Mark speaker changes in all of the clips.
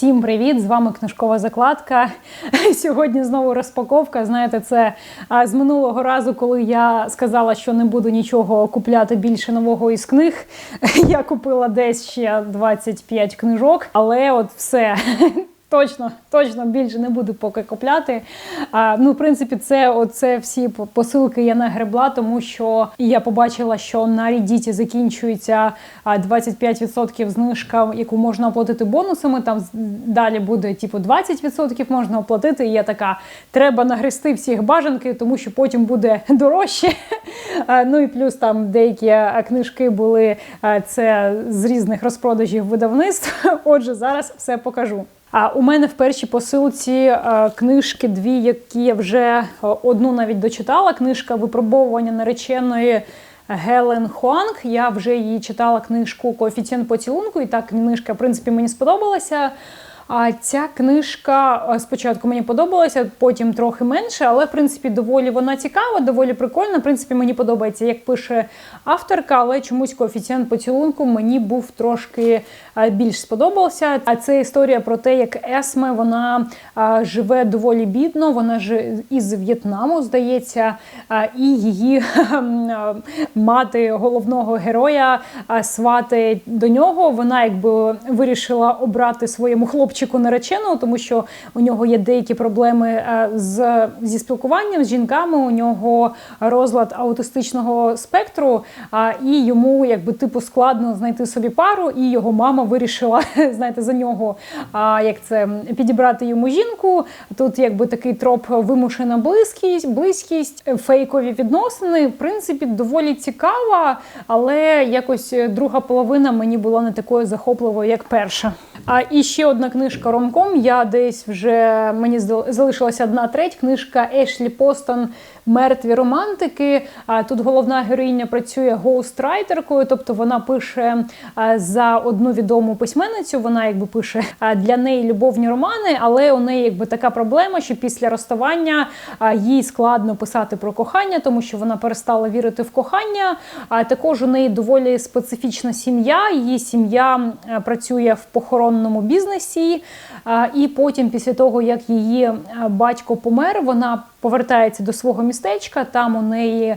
Speaker 1: Всім привіт! З вами книжкова закладка. Сьогодні знову розпаковка. Знаєте, це з минулого разу, коли я сказала, що не буду нічого купляти більше нового із книг. Я купила десь ще 25 книжок, але от все. Точно, точно більше не буду поки купляти. А, ну, в принципі, це оце всі посилки я нагребла, тому що я побачила, що на Reddit закінчується 25% знижка, яку можна оплатити бонусами. Там далі буде типу 20% можна оплатити. І я така, треба нагрести всіх бажанки, тому що потім буде дорожче. ну і плюс там деякі книжки були це з різних розпродажів видавництв. Отже, зараз все покажу. А у мене в першій посилці е, книжки дві, які я вже е, одну навіть дочитала. Книжка випробовування нареченої Гелен Хуанг. Я вже її читала книжку Коефіцієнт поцілунку, і та книжка, в принципі, мені сподобалася. А ця книжка е, спочатку мені подобалася, потім трохи менше, але в принципі доволі вона цікава, доволі прикольна. В принципі, мені подобається, як пише авторка, але чомусь коефіцієнт поцілунку мені був трошки е, більш сподобався. А це історія про те, як Есме вона е, живе доволі бідно. Вона ж із В'єтнаму, здається, і її мати головного героя свати до нього. Вона якби вирішила обрати своєму хлопчику хлопчику нареченого, тому що у нього є деякі проблеми е, з зі спілкуванням з жінками. У нього розлад аутистичного спектру, і йому якби типу складно знайти собі пару. І його мама вирішила знаєте, за нього як це підібрати йому жінку. Тут якби такий троп вимушена близькість, близькість, фейкові відносини. В принципі, доволі цікава, але якось друга половина мені була не такою захопливою, як перша. А і ще одна книжка Ромком. Я десь вже мені залишилася одна треть. Книжка Ешлі Постон Мертві романтики. Тут головна героїня працює гоустрайтеркою, тобто вона пише за одну відому письменницю. Вона якби пише для неї любовні романи, але у неї якби така проблема, що після розставання їй складно писати про кохання, тому що вона перестала вірити в кохання. А також у неї доволі специфічна сім'я. Її сім'я працює в похоронному бізнесі. І потім, після того як її батько помер, вона повертається до свого містечка. Там у неї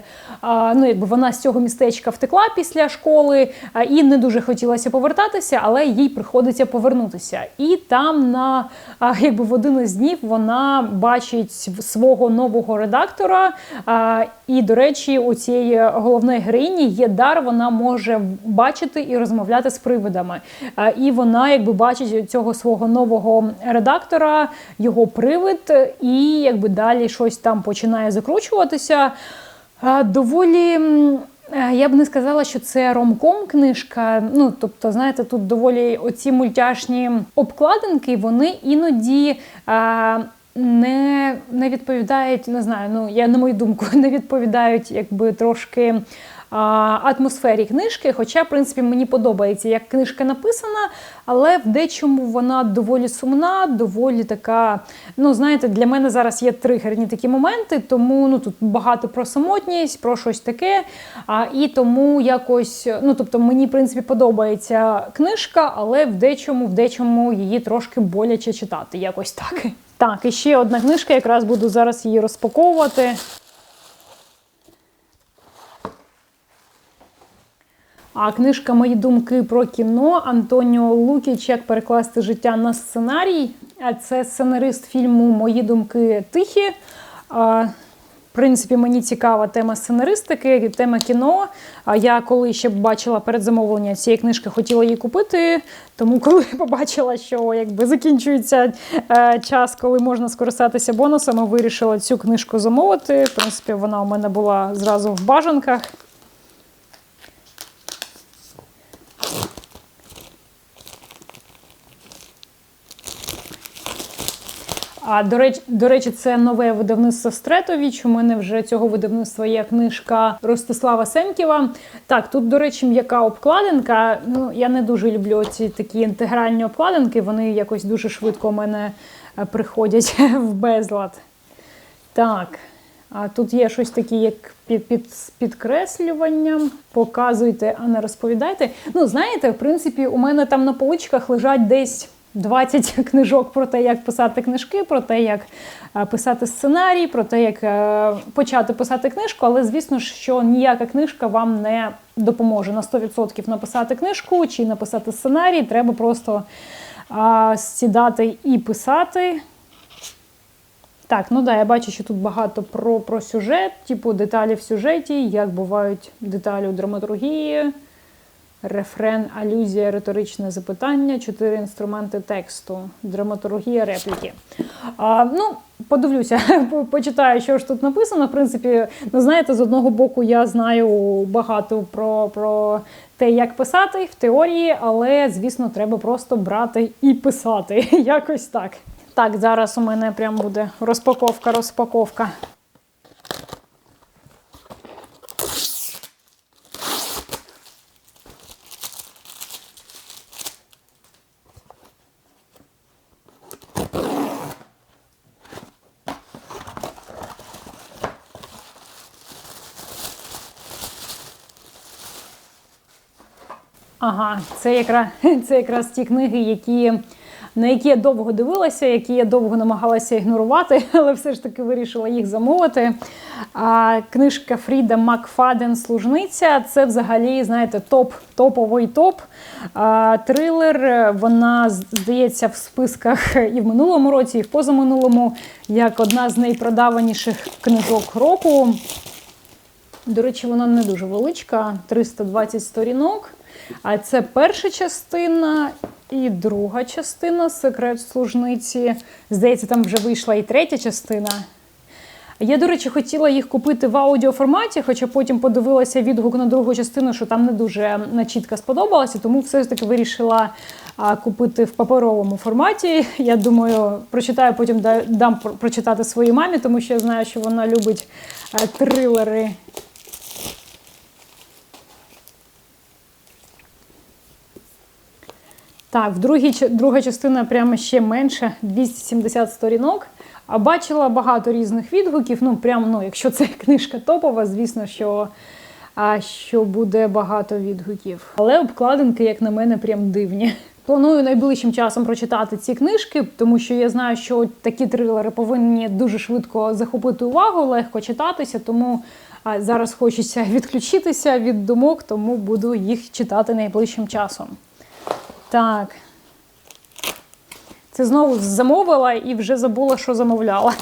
Speaker 1: ну якби вона з цього містечка втекла після школи і не дуже хотілося повертатися, але їй приходиться повернутися. І там на якби в один із днів вона бачить свого нового редактора. І, до речі, у цієї головної героїні є дар, вона може бачити і розмовляти з привидами. І вона якби бачить цього свого нового редактора, його привид, і якби далі щось щось там починає закручуватися. Доволі. Я б не сказала, що це ромком книжка. Ну, тобто, знаєте, тут доволі оці мультяшні обкладинки, вони іноді не не відповідають, не знаю, ну я на мою думку, не відповідають якби трошки атмосфері книжки. Хоча, в принципі, мені подобається, як книжка написана, але в дечому вона доволі сумна, доволі така. Ну, знаєте, для мене зараз є тригерні такі моменти, тому ну тут багато про самотність, про щось таке. А, І тому якось, ну тобто, мені в принципі подобається книжка, але в дечому, в дечому її трошки боляче читати. Якось так. Так, і ще одна книжка, якраз буду зараз її розпаковувати. А книжка Мої думки про кіно Антоніо Лукіч як перекласти життя на сценарій. Це сценарист фільму Мої думки тихі. В принципі, мені цікава тема сценаристики, тема кіно. А я коли ще бачила передзамовлення цієї книжки, хотіла її купити. Тому, коли побачила, що якби закінчується е, час, коли можна скористатися бонусами, вирішила цю книжку замовити. В принципі, вона у мене була зразу в бажанках. А до речі, до речі, це нове видавництво Стретовіч. У мене вже цього видавництва є книжка Ростислава Семківа. Так, тут, до речі, м'яка обкладинка. Ну, я не дуже люблю ці такі інтегральні обкладинки. Вони якось дуже швидко у мене е, приходять в безлад. Так. А тут є щось таке, як під, під підкреслюванням. Показуйте, а не розповідайте. Ну, знаєте, в принципі, у мене там на поличках лежать десь 20 книжок про те, як писати книжки, про те, як е, писати сценарій, про те, як е, почати писати книжку. Але звісно що ніяка книжка вам не допоможе на 100% написати книжку чи написати сценарій. Треба просто а, сідати і писати. Так, ну да, я бачу, що тут багато про про сюжет, типу деталі в сюжеті, як бувають деталі у драматургії, рефрен, алюзія, риторичне запитання, чотири інструменти тексту, драматургія, репліки. А, Ну, подивлюся, почитаю, що ж тут написано. В принципі, ну знаєте, з одного боку, я знаю багато про, про те, як писати в теорії, але, звісно, треба просто брати і писати. Якось так. Так, зараз у мене прям буде розпаковка, розпаковка. Ага, це якраз це якраз ті книги, які на які я довго дивилася, які я довго намагалася ігнорувати, але все ж таки вирішила їх замовити. А, Книжка Фріда Макфаден Служниця це взагалі, знаєте, топ, топовий топ. А, Трилер. Вона здається в списках і в минулому році, і в позаминулому, як одна з найпродаваніших книжок року. До речі, вона не дуже величка, 320 сторінок. А це перша частина і друга частина секрет служниці. Здається, там вже вийшла і третя частина. Я, до речі, хотіла їх купити в аудіоформаті, хоча потім подивилася відгук на другу частину, що там не дуже чітко сподобалося, тому все ж таки вирішила купити в паперовому форматі. Я думаю, прочитаю, потім дам прочитати своїй мамі, тому що я знаю, що вона любить трилери. Так, в другій, друга частина прямо ще менше, 270 сторінок. А бачила багато різних відгуків. Ну, прямо, ну, якщо це книжка топова, звісно, що а, що буде багато відгуків. Але обкладинки, як на мене, прям дивні. Планую найближчим часом прочитати ці книжки, тому що я знаю, що такі трилери повинні дуже швидко захопити увагу, легко читатися. Тому зараз хочеться відключитися від думок, тому буду їх читати найближчим часом. Так. Це знову замовила і вже забула, що замовляла.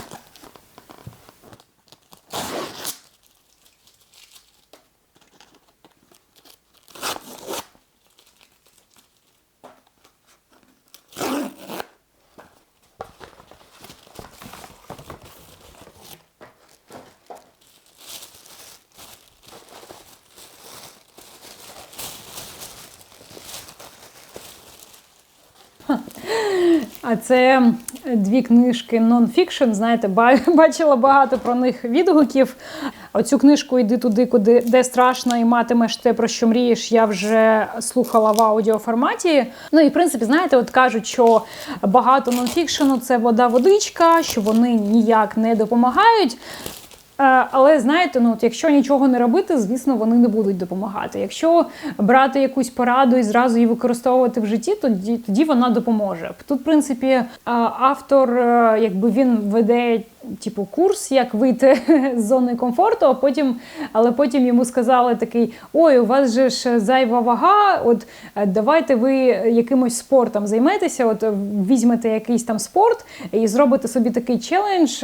Speaker 1: А це дві книжки нон-фікшн. Знаєте, бачила багато про них відгуків. Оцю книжку Йди туди, куди де страшно, і матимеш те, про що мрієш. Я вже слухала в аудіоформаті. Ну і в принципі, знаєте, от кажуть, що багато нон-фікшену – це вода, водичка, що вони ніяк не допомагають. Е, але знаєте, ну от якщо нічого не робити, звісно, вони не будуть допомагати. Якщо брати якусь пораду і зразу її використовувати в житті, тоді тоді вона допоможе. Тут, в принципі, автор, е, якби він веде типу, курс, як вийти з зони комфорту, а потім, але потім йому сказали такий: ой, у вас же ж зайва вага, от давайте ви якимось спортом займетеся, от візьмете якийсь там спорт і зробите собі такий челендж,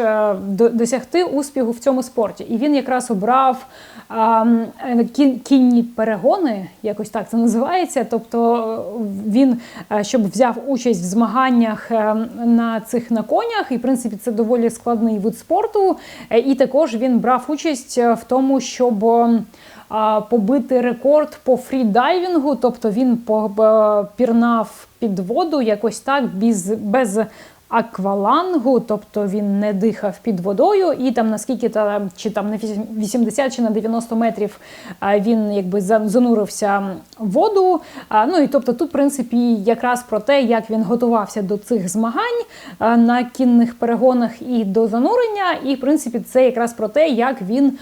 Speaker 1: досягти успіху в цьому спорті. І він якраз обрав а, кінні перегони, якось так це називається. Тобто він щоб взяв участь в змаганнях е, на цих на конях, і в принципі це доволі складний вид спорту. Е, і також він брав участь в тому, щоб побити рекорд по фрідайвінгу, тобто він пірнав під воду якось так без без аквалангу, тобто він не дихав під водою, і там наскільки там, чи там на 80 чи на 90 метрів він якби занурився в воду. Ну і тобто тут, в принципі, якраз про те, як він готувався до цих змагань на кінних перегонах і до занурення. І в принципі, це якраз про те, як він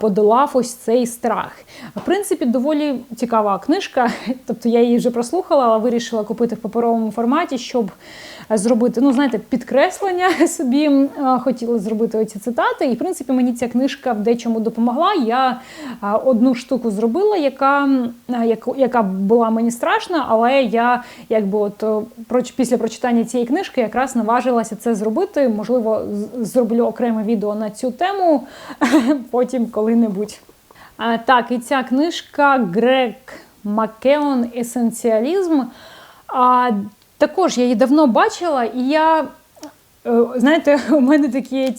Speaker 1: подолав ось цей страх. В принципі, доволі цікава книжка. Тобто я її вже прослухала, але вирішила купити в паперовому форматі, щоб зробити, ну знаєте, підкреслення собі е, хотіла зробити оці цитати. І в принципі мені ця книжка в дечому допомогла. Я е, одну штуку зробила, яка, е, яка була мені страшна, але я якби от після прочитання цієї книжки якраз наважилася це зробити. Можливо, зроблю окреме відео на цю тему потім коли-небудь. Так, і ця книжка Грег Маккеон Есенціалізм. Також я її давно бачила, і я. е, Знаєте, у мене такі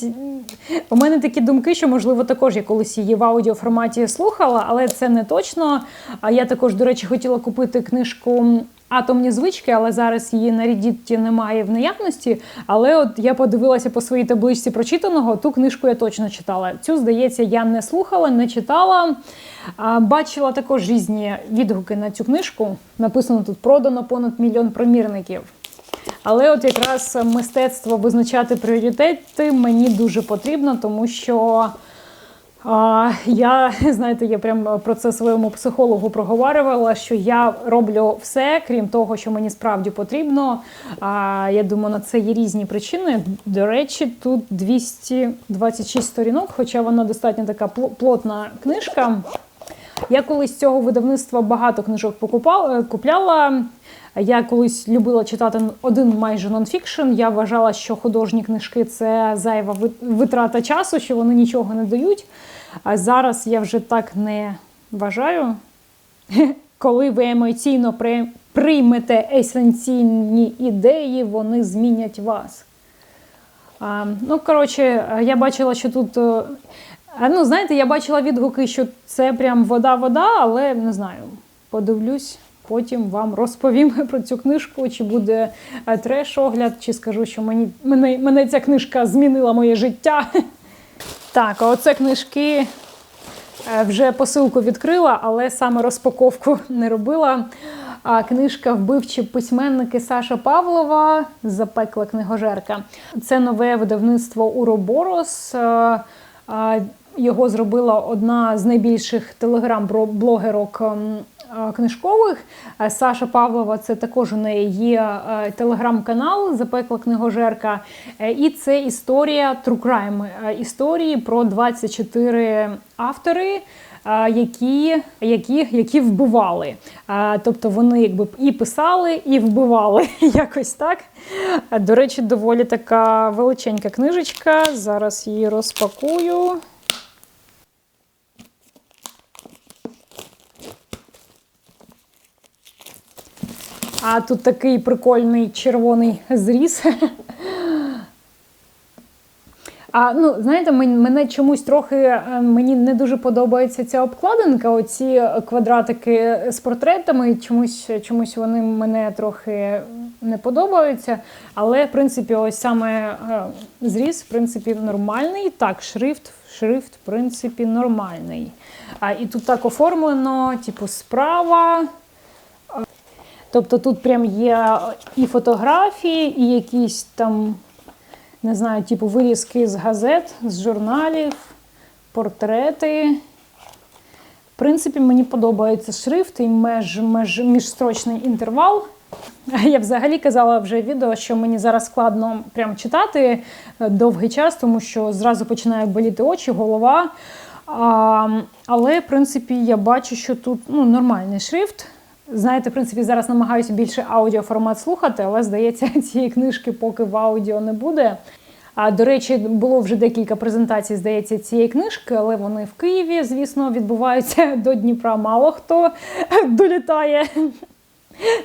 Speaker 1: у мене такі думки, що можливо також я колись її в аудіоформаті слухала, але це не точно. А я також, до речі, хотіла купити книжку Атомні звички, але зараз її на Reddit немає в наявності. Але от я подивилася по своїй табличці прочитаного, ту книжку я точно читала. Цю, здається, я не слухала, не читала. Бачила також різні відгуки на цю книжку. Написано тут продано понад мільйон примірників. Але от якраз мистецтво визначати пріоритети мені дуже потрібно, тому що а, я, знаєте, я прям про це своєму психологу проговорювала, що я роблю все, крім того, що мені справді потрібно. А, я думаю, на це є різні причини. До речі, тут 226 сторінок, хоча вона достатньо така плотна книжка. Я колись цього видавництва багато книжок покупала, купляла. Я колись любила читати один майже нонфікшн. Я вважала, що художні книжки це зайва витрата часу, що вони нічого не дають. А зараз я вже так не вважаю. Коли ви емоційно приймете есенційні ідеї, вони змінять вас. А, ну, коротше, я бачила, що тут. е, Ну, знаєте, я бачила відгуки, що це прям вода-вода, але не знаю. Подивлюсь, потім вам розповім про цю книжку, чи буде е, треш-огляд, чи скажу, що мені, мене, мене ця книжка змінила моє життя. Так, оце книжки Е, Вже посилку відкрила, але саме розпаковку не робила. А книжка Вбивчі письменники Саша Павлова Запекла книгожерка. Це нове видавництво Уроборос. Е, Його зробила одна з найбільших телеграм-блогерок книжкових. Е, Саша Павлова, це також у неї є е, телеграм-канал Запекла книгожерка. Е, І це історія. Е, Історії про 24 автори. е, Які, які, які вбивали. Е, Тобто вони якби і писали, і вбивали якось так. Е, До речі, доволі така величенька книжечка. Зараз її розпакую. А тут такий прикольний червоний зріз. А ну знаєте, мене чомусь трохи е, мені не дуже подобається ця обкладинка. Оці квадратики з портретами. Чомусь чомусь вони мене трохи не подобаються. Але в принципі, ось саме е, зріз, в принципі, нормальний. Так, шрифт, шрифт, в принципі, нормальний. А і тут так оформлено, типу, справа. Тобто тут прям є і фотографії, і якісь там, не знаю, типу вирізки з газет, з журналів, портрети. В принципі, мені подобається шрифт і меж, меж, міжстрочний інтервал. Я взагалі казала вже в відео, що мені зараз складно прям читати е, довгий час, тому що зразу починають боліти очі, голова. А, але, в принципі, я бачу, що тут ну, нормальний шрифт. Знаєте, в принципі, зараз намагаюся більше аудіоформат слухати, але здається, цієї книжки поки в аудіо не буде. А до речі, було вже декілька презентацій, здається, цієї книжки, але вони в Києві, звісно, відбуваються до Дніпра. Мало хто долітає.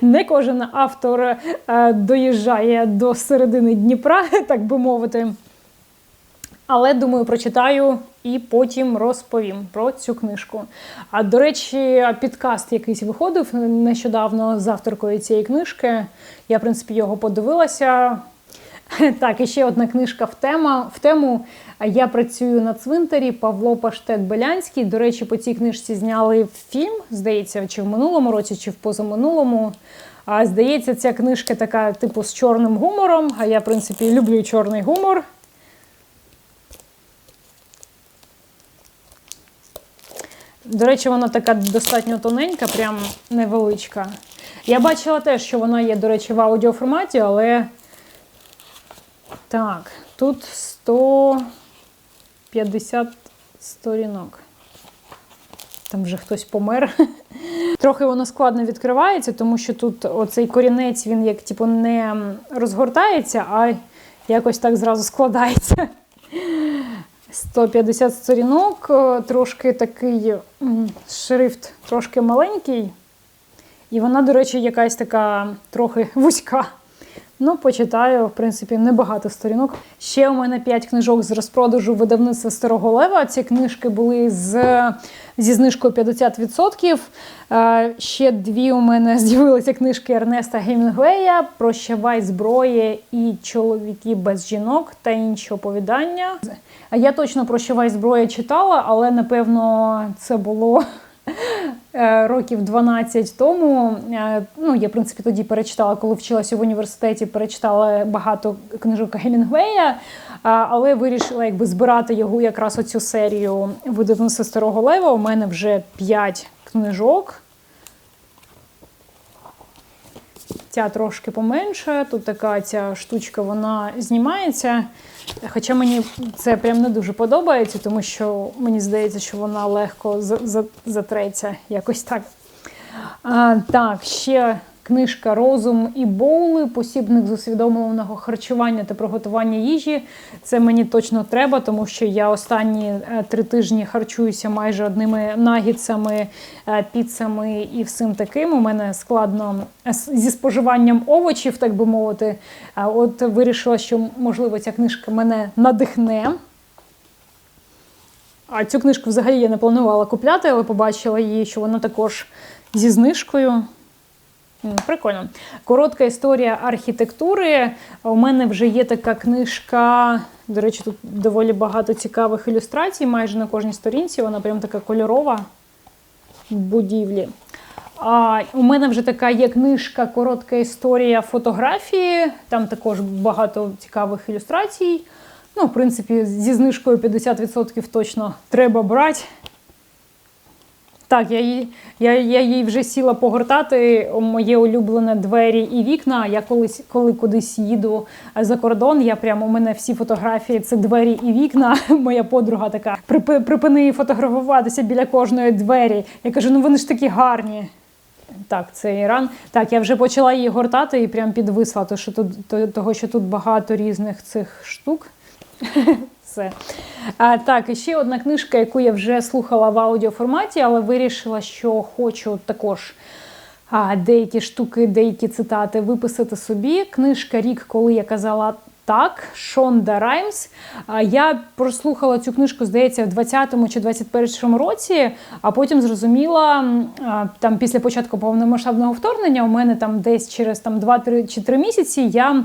Speaker 1: Не кожен автор е, доїжджає до середини Дніпра, так би мовити. Але думаю, прочитаю і потім розповім про цю книжку. А до речі, підкаст якийсь виходив нещодавно з авторкою цієї книжки. Я, в принципі, його подивилася. Так, і ще одна книжка в тема в тему. Я працюю на цвинтарі Павло Паштет Белянський. До речі, по цій книжці зняли фільм, здається, чи в минулому році, чи в позаминулому. А здається, ця книжка така, типу, з чорним гумором. А я, в принципі, люблю чорний гумор. До речі, вона така достатньо тоненька, прям невеличка. Я бачила теж, що вона є, до речі, в аудіоформаті, але так, тут 150 сторінок. Там вже хтось помер. Трохи воно складно відкривається, тому що тут оцей корінець, він як типу, не розгортається, а якось так зразу складається. 150 сторінок, трошки такий шрифт трошки маленький. І вона, до речі, якась така трохи вузька. Ну, почитаю, в принципі, небагато сторінок. Ще у мене 5 книжок з розпродажу видавництва Старого Лева. Ці книжки були з, зі знижкою 50%. Е, ще дві у мене з'явилися книжки Ернеста Гемінгвея Прощавай зброї і чоловіки без жінок та інші оповідання. Я точно прощавай зброя читала, але напевно це було. Е, років 12 тому. Е, ну, я, в принципі, тоді перечитала, коли вчилася в університеті, перечитала багато книжок Гемінгвея, але вирішила якби збирати його якраз оцю серію видавництва Старого Лева. У мене вже 5 книжок. Ця трошки поменше. Тут така ця штучка вона знімається. Хоча мені це прям не дуже подобається, тому що мені здається, що вона легко затреться якось так. А, Так, ще Книжка Розум і боули, посібник з усвідомленого харчування та приготування їжі. Це мені точно треба, тому що я останні е, три тижні харчуюся майже одними нагідцями, е, піцами і всім таким. У мене складно е, зі споживанням овочів, так би мовити. От вирішила, що можливо ця книжка мене надихне. А цю книжку взагалі я не планувала купляти, але побачила її, що вона також зі знижкою. Прикольно. Коротка історія архітектури. У мене вже є така книжка. До речі, тут доволі багато цікавих ілюстрацій, майже на кожній сторінці. Вона прям така кольорова будівлі. А, У мене вже така є книжка Коротка історія фотографії. Там також багато цікавих ілюстрацій. Ну, в принципі, зі знижкою 50% точно треба брати. Так, я її я, я її вже сіла погортати. Моє улюблене двері і вікна. Я колись, коли кудись їду за кордон, я прямо у мене всі фотографії це двері і вікна. Моя подруга така припини фотографуватися біля кожної двері. Я кажу, ну вони ж такі гарні. Так, це Іран. Так, я вже почала її гортати і прям підвисла, то, що тут, того, що тут багато різних цих штук все. А, Так, і ще одна книжка, яку я вже слухала в аудіоформаті, але вирішила, що хочу також а, деякі штуки, деякі цитати виписати собі. Книжка Рік, коли я казала так, Шонда Раймс. Я прослухала цю книжку, здається, в 20-му чи 21-му році, а потім зрозуміла, там після початку повномасштабного вторгнення у мене там десь через там 2-3 чи 3 місяці я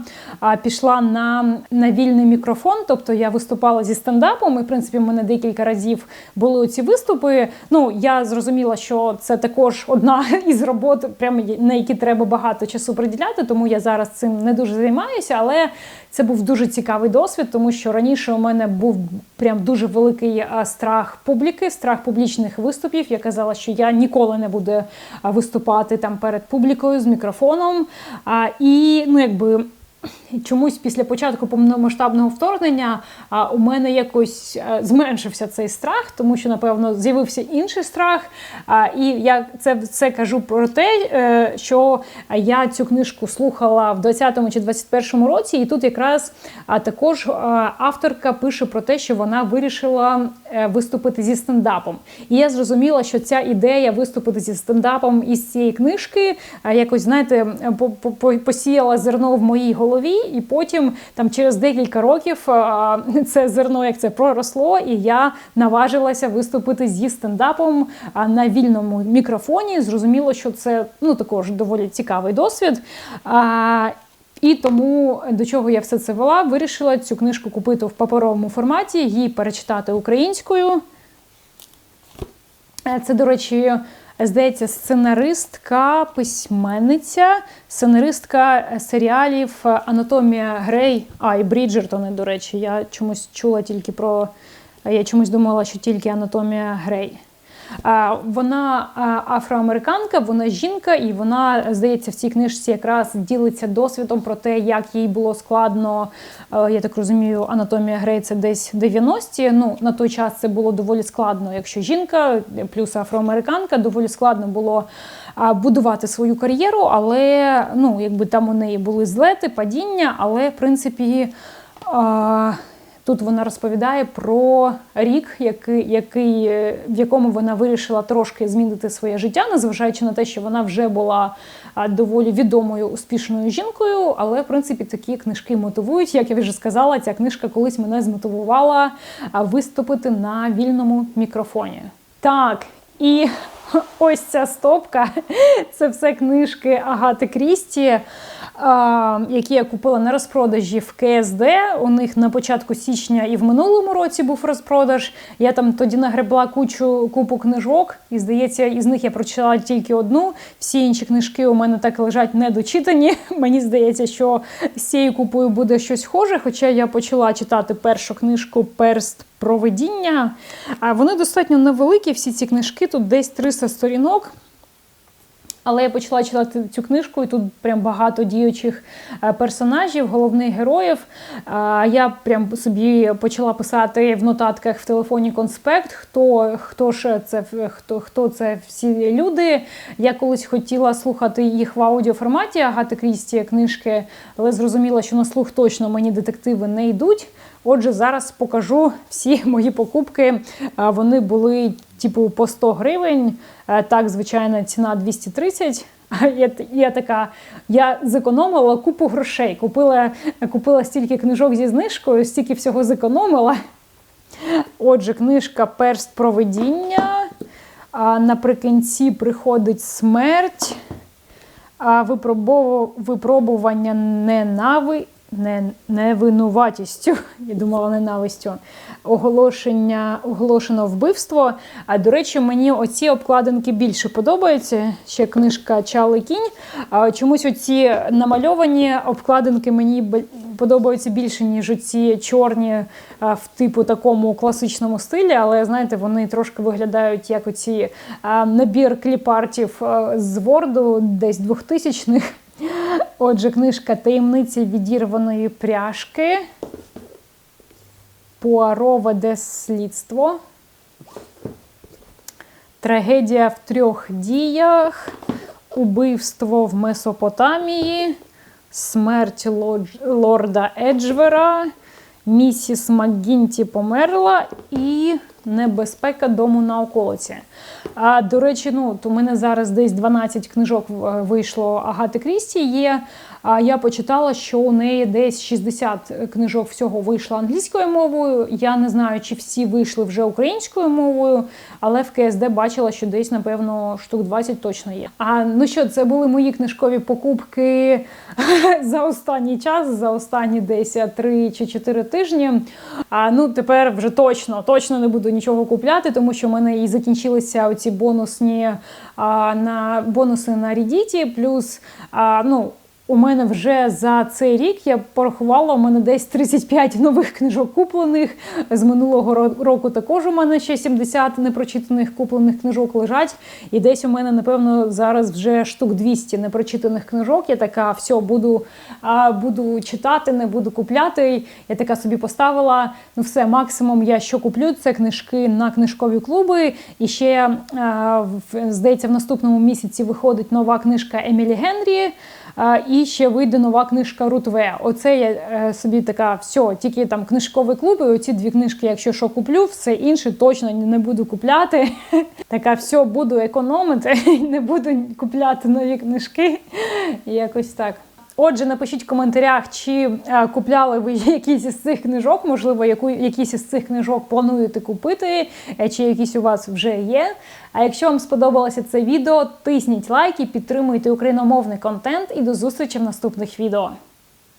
Speaker 1: пішла на на вільний мікрофон, тобто я виступала зі стендапом, і в принципі в мене декілька разів були ці виступи. Ну, я зрозуміла, що це також одна із робот, прямо на які треба багато часу приділяти, тому я зараз цим не дуже займаюся, але це був дуже цікавий досвід, тому що раніше у мене був прям дуже великий страх публіки, страх публічних виступів. Я казала, що я ніколи не буду виступати там перед публікою з мікрофоном. І ну, якби Чомусь після початку повномасштабного вторгнення у мене якось е, зменшився цей страх, тому що, напевно, з'явився інший страх. І я це це кажу про те, е, що я цю книжку слухала в 20-му чи 21-му році, і тут якраз також авторка пише про те, що вона вирішила е, виступити зі стендапом. І я зрозуміла, що ця ідея виступити зі стендапом із цієї книжки якось, знаєте, по, по, посіяла зерно в моїй голові голові, і потім там через декілька років це зерно як це проросло, і я наважилася виступити зі стендапом на вільному мікрофоні. Зрозуміло, що це ну також доволі цікавий досвід. І тому до чого я все це вела, вирішила цю книжку купити в паперовому форматі, її перечитати українською. Е, Це, до речі, здається, сценаристка, письменниця, сценаристка серіалів Анатомія Грей. А, і Бріджертони, до речі, я чомусь чула тільки про. Я чомусь думала, що тільки Анатомія Грей. Вона афроамериканка, вона жінка, і вона, здається, в цій книжці якраз ділиться досвідом про те, як їй було складно. е, Я так розумію, анатомія Грей десь 90-ті. Ну на той час це було доволі складно. Якщо жінка плюс афроамериканка, доволі складно було будувати свою кар'єру, але ну, якби там у неї були злети, падіння, але в принципі. Тут вона розповідає про рік, який, який, е, в якому вона вирішила трошки змінити своє життя, незважаючи на те, що вона вже була доволі відомою успішною жінкою. Але в принципі такі книжки мотивують. Як я вже сказала, ця книжка колись мене змотивувала виступити на вільному мікрофоні. Так, і ось ця стопка це все книжки Агати Крісті. Які я купила на розпродажі в КСД. У них на початку січня і в минулому році був розпродаж. Я там тоді нагребла кучу купу книжок, і здається, із них я прочитала тільки одну. Всі інші книжки у мене так лежать недочитані. Мені здається, що з цією купою буде щось схоже. Хоча я почала читати першу книжку Перст проведіння. Вони достатньо невеликі, всі ці книжки, тут десь 300 сторінок. Але я почала читати цю книжку, і тут прям багато діючих е, персонажів, головних героїв. Я прям собі почала писати в нотатках в телефоні конспект, хто хто ж це хто, хто це всі люди. Я колись хотіла слухати їх в аудіоформаті Агати Крісті книжки, але зрозуміла, що на слух точно мені детективи не йдуть. Отже, зараз покажу всі мої покупки. Вони були типу по 100 гривень. Е, Так, звичайно, ціна 230. А Я, я така, я зекономила купу грошей. Купила, купила стільки книжок зі знижкою, стільки всього зекономила. Отже, книжка Перст проведіння. А наприкінці приходить смерть, а випробування ненави... не... невинуватістю. Я думала, ненавистю. Оголошення, оголошено вбивство. А до речі, мені оці обкладинки більше подобаються. Ще книжка Чали Кінь. А чомусь оці намальовані обкладинки мені подобаються більше, ніж оці чорні в типу такому класичному стилі. Але знаєте, вони трошки виглядають як оці набір кліпартів з Ворду, десь 2000-х. Отже, книжка Таємниці відірваної пряжки. Пуаро веде слідство. Трагедія в трьох діях. Убивство в Месопотамії. Смерть лорда Еджвера. Місіс МакГінті померла і небезпека дому на околиці. А, до речі, ну, то мене зараз десь 12 книжок е, вийшло Агати Крісті. Є. А я почитала, що у неї десь 60 книжок всього вийшло англійською мовою. Я не знаю, чи всі вийшли вже українською мовою, але в КСД бачила, що десь, напевно, штук 20 точно є. А ну що, це були мої книжкові покупки за останній час, за останні десь 3 чи 4 тижні. А ну тепер вже точно, точно не буду нічого купляти, тому що в мене і закінчилися оці бонусні а, на бонуси на Reddit, плюс а, ну. У мене вже за цей рік я порахувала, у мене десь 35 нових книжок куплених. З минулого ро- року також у мене ще 70 непрочитаних куплених книжок лежать. І десь у мене, напевно, зараз вже штук 200 непрочитаних книжок. Я така, все, буду, а, буду читати, не буду купляти. Я така собі поставила. Ну, все, максимум я що куплю, це книжки на книжкові клуби. І ще, а, здається, в наступному місяці виходить нова книжка Емілі Генрі. І ще вийде нова книжка Рутве. Оце я е, собі така, все, тільки там книжковий клуб, і оці дві книжки, якщо що куплю, все інше точно не буду купляти. Така, все, буду економити, не буду купляти нові книжки. Якось так. Отже, напишіть в коментарях, чи е, купляли ви якісь із цих книжок, можливо, яку, якісь із цих книжок плануєте купити, е, чи якісь у вас вже є. А якщо вам сподобалося це відео, тисніть лайки, підтримуйте україномовний контент. І до зустрічі в наступних відео.